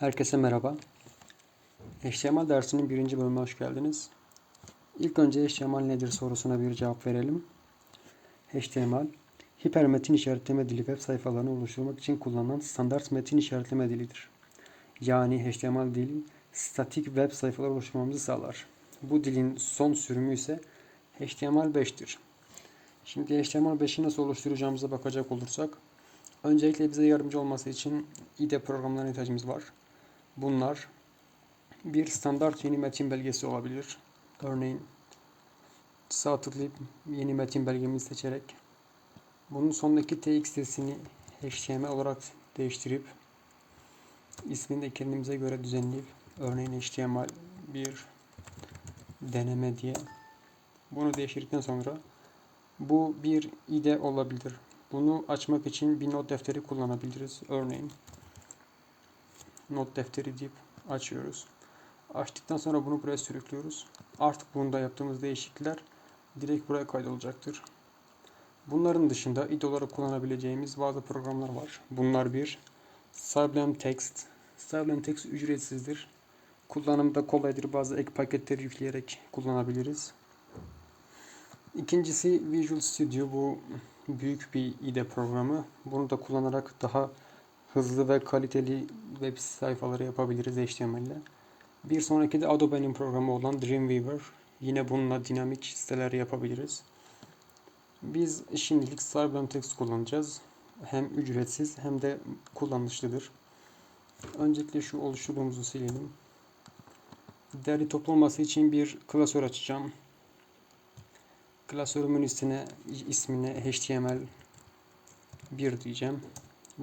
Herkese merhaba. HTML dersinin birinci bölümüne hoş geldiniz. İlk önce HTML nedir sorusuna bir cevap verelim. HTML, hipermetin işaretleme dili web sayfalarını oluşturmak için kullanılan standart metin işaretleme dilidir. Yani HTML dili statik web sayfaları oluşturmamızı sağlar. Bu dilin son sürümü ise HTML5'tir. Şimdi HTML5'i nasıl oluşturacağımıza bakacak olursak, öncelikle bize yardımcı olması için IDE programlarına ihtiyacımız var. Bunlar bir standart yeni metin belgesi olabilir. Örneğin sağ tıklayıp yeni metin belgemizi seçerek bunun sondaki tx sesini HTML olarak değiştirip ismini de kendimize göre düzenleyip örneğin HTML bir deneme diye bunu değiştirdikten sonra bu bir IDE olabilir. Bunu açmak için bir not defteri kullanabiliriz. Örneğin not defteri deyip açıyoruz. Açtıktan sonra bunu buraya sürüklüyoruz. Artık bunda yaptığımız değişiklikler direkt buraya kaydolacaktır. Bunların dışında id olarak kullanabileceğimiz bazı programlar var. Bunlar bir Sublime Text. Sublime Text ücretsizdir. Kullanımı da kolaydır. Bazı ek paketleri yükleyerek kullanabiliriz. İkincisi Visual Studio. Bu büyük bir IDE programı. Bunu da kullanarak daha hızlı ve kaliteli web sayfaları yapabiliriz HTML ile. Bir sonraki de Adobe'nin programı olan Dreamweaver. Yine bununla dinamik siteler yapabiliriz. Biz şimdilik Text kullanacağız. Hem ücretsiz hem de kullanışlıdır. Öncelikle şu oluşturduğumuzu silelim. Değerli toplaması için bir klasör açacağım. Klasörümün üstüne ismine HTML 1 diyeceğim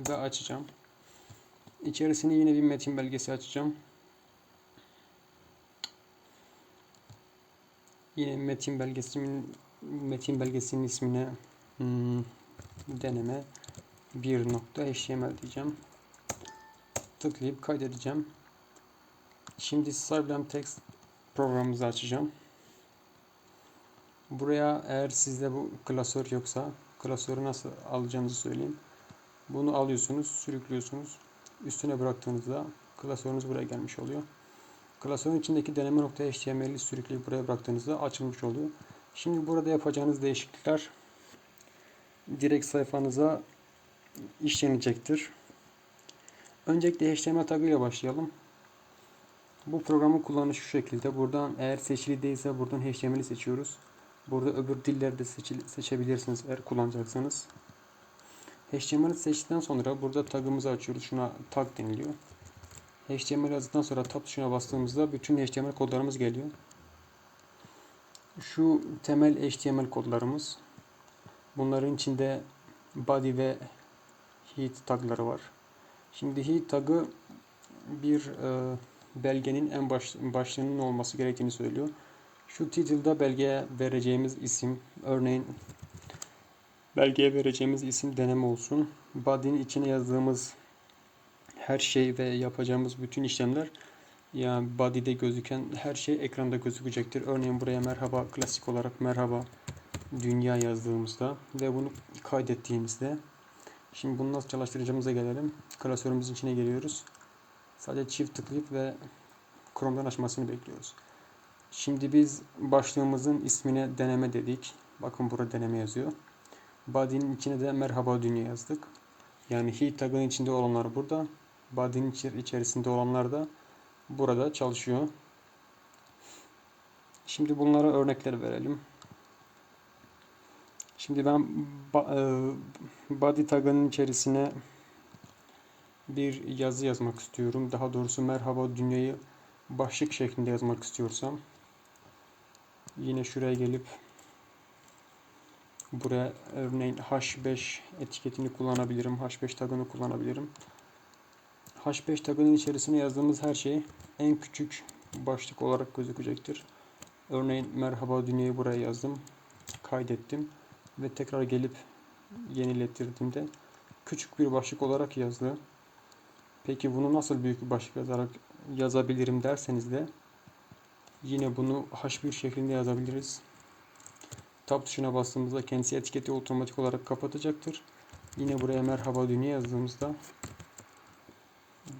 ve açacağım. İçerisine yine bir metin belgesi açacağım. Yine metin belgesimin metin belgesinin ismine hmm, deneme bir nokta HTML diyeceğim. Tıklayıp kaydedeceğim. Şimdi Sublime Text programımızı açacağım. Buraya eğer sizde bu klasör yoksa klasörü nasıl alacağınızı söyleyeyim. Bunu alıyorsunuz, sürüklüyorsunuz. Üstüne bıraktığınızda klasörünüz buraya gelmiş oluyor. Klasörün içindeki deneme nokta HTML'i sürükleyip buraya bıraktığınızda açılmış oluyor. Şimdi burada yapacağınız değişiklikler direkt sayfanıza işlenecektir. Öncelikle HTML tagı ile başlayalım. Bu programın kullanışı şu şekilde. Buradan eğer seçili değilse buradan HTML'i seçiyoruz. Burada öbür dilleri de seçebilirsiniz eğer kullanacaksanız. HTML'i seçtikten sonra burada tagımızı açıyoruz. Şuna tag deniliyor. HTML yazdıktan sonra tab tuşuna bastığımızda bütün HTML kodlarımız geliyor. Şu temel HTML kodlarımız. Bunların içinde body ve heat tagları var. Şimdi heat tagı bir e, belgenin en baş, başlığının olması gerektiğini söylüyor. Şu title'da belgeye vereceğimiz isim, örneğin belgeye vereceğimiz isim deneme olsun. Body'nin içine yazdığımız her şey ve yapacağımız bütün işlemler yani body'de gözüken her şey ekranda gözükecektir. Örneğin buraya merhaba klasik olarak merhaba dünya yazdığımızda ve bunu kaydettiğimizde şimdi bunu nasıl çalıştıracağımıza gelelim. Klasörümüzün içine geliyoruz. Sadece çift tıklayıp ve Chrome'dan açmasını bekliyoruz. Şimdi biz başlığımızın ismine deneme dedik. Bakın burada deneme yazıyor. Body'nin içine de merhaba dünya yazdık. Yani heat tag'ın içinde olanlar burada. Body'nin içerisinde olanlar da burada çalışıyor. Şimdi bunlara örnekler verelim. Şimdi ben body tag'ın içerisine bir yazı yazmak istiyorum. Daha doğrusu merhaba dünyayı başlık şeklinde yazmak istiyorsam yine şuraya gelip buraya örneğin H5 etiketini kullanabilirim. H5 tagını kullanabilirim. H5 tagının içerisine yazdığımız her şey en küçük başlık olarak gözükecektir. Örneğin merhaba dünyayı buraya yazdım. Kaydettim. Ve tekrar gelip yenilettirdiğimde küçük bir başlık olarak yazdı. Peki bunu nasıl büyük bir başlık yazarak yazabilirim derseniz de yine bunu H1 şeklinde yazabiliriz. Tab tuşuna bastığımızda kendisi etiketi otomatik olarak kapatacaktır. Yine buraya merhaba dünya yazdığımızda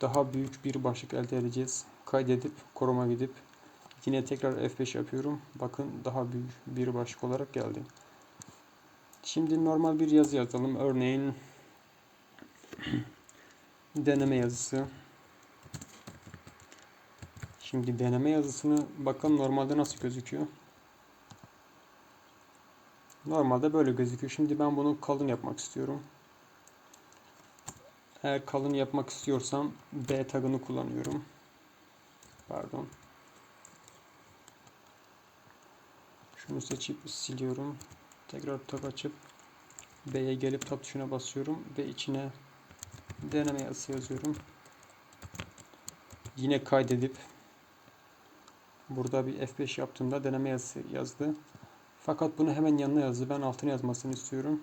daha büyük bir başlık elde edeceğiz. Kaydedip koruma gidip yine tekrar F5 yapıyorum. Bakın daha büyük bir başlık olarak geldi. Şimdi normal bir yazı yazalım. Örneğin deneme yazısı. Şimdi deneme yazısını bakalım normalde nasıl gözüküyor. Normalde böyle gözüküyor. Şimdi ben bunu kalın yapmak istiyorum. Eğer kalın yapmak istiyorsam B tagını kullanıyorum. Pardon. Şunu seçip siliyorum. Tekrar tab açıp B'ye gelip tab tuşuna basıyorum ve içine deneme yazısı yazıyorum. Yine kaydedip burada bir F5 yaptığımda deneme yazısı yazdı. Fakat bunu hemen yanına yazdı. Ben altına yazmasını istiyorum.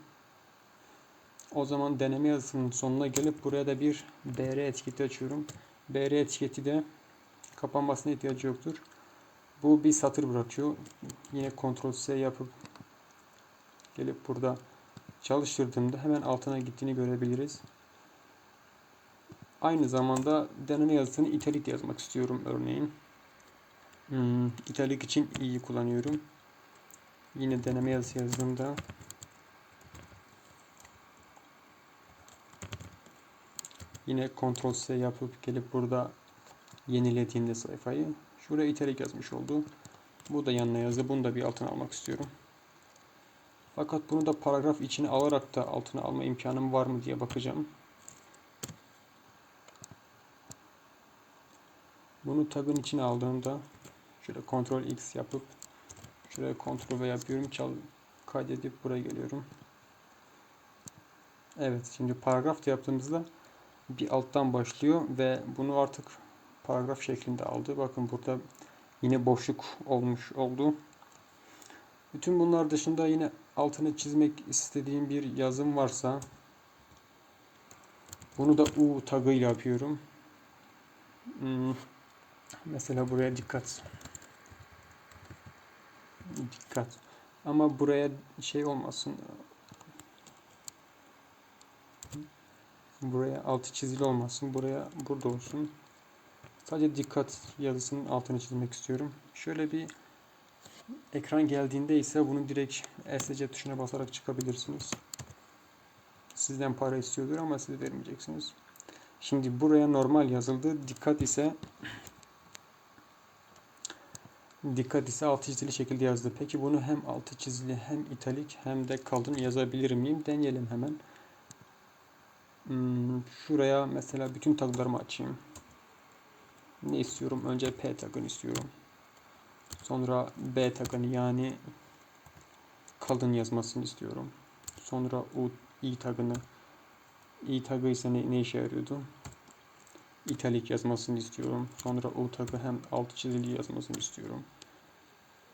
O zaman deneme yazısının sonuna gelip buraya da bir BR etiketi açıyorum. BR etiketi de kapanmasına ihtiyacı yoktur. Bu bir satır bırakıyor. Yine Ctrl S yapıp gelip burada çalıştırdığımda hemen altına gittiğini görebiliriz. Aynı zamanda deneme yazısını italik yazmak istiyorum örneğin. Hmm, italik için i'yi kullanıyorum. Yine deneme yazısı yazdığımda yine Ctrl S yapıp gelip burada yenilediğimde sayfayı şuraya italik yazmış oldu. Bu da yanına yazdı. Bunu da bir altına almak istiyorum. Fakat bunu da paragraf içine alarak da altına alma imkanım var mı diye bakacağım. Bunu tagın içine aldığımda şöyle Ctrl X yapıp şuraya Ctrl V yapıyorum. Çal kaydedip buraya geliyorum. Evet şimdi paragraf yaptığımızda bir alttan başlıyor ve bunu artık paragraf şeklinde aldı. Bakın burada yine boşluk olmuş oldu. Bütün bunlar dışında yine altını çizmek istediğim bir yazım varsa bunu da U tagıyla yapıyorum. Hmm. Mesela buraya dikkat. Dikkat. Ama buraya şey olmasın. Buraya altı çizili olmasın. Buraya burada olsun. Sadece dikkat yazısının altını çizmek istiyorum. Şöyle bir ekran geldiğinde ise bunu direkt ESC tuşuna basarak çıkabilirsiniz. Sizden para istiyordur ama siz vermeyeceksiniz. Şimdi buraya normal yazıldı. Dikkat ise dikkat ise altı çizili şekilde yazdı. Peki bunu hem altı çizili hem italik hem de kalın yazabilir miyim? Deneyelim hemen. Hmm, şuraya mesela bütün taglarımı açayım. Ne istiyorum? Önce P tagını istiyorum. Sonra B tagını yani kalın yazmasını istiyorum. Sonra U, I tagını. I tagı ise ne, ne işe yarıyordu? İtalik yazmasını istiyorum. Sonra U tagı hem alt çizili yazmasını istiyorum.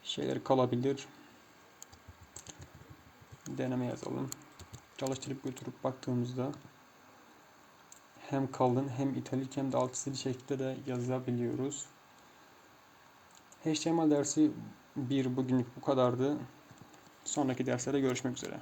Şeyler kalabilir. Deneme yazalım. Çalıştırıp götürüp baktığımızda hem kalın hem italik hem de alt çizili şekilde de yazabiliyoruz. HTML dersi bir bugünlük bu kadardı. Sonraki derslerde görüşmek üzere.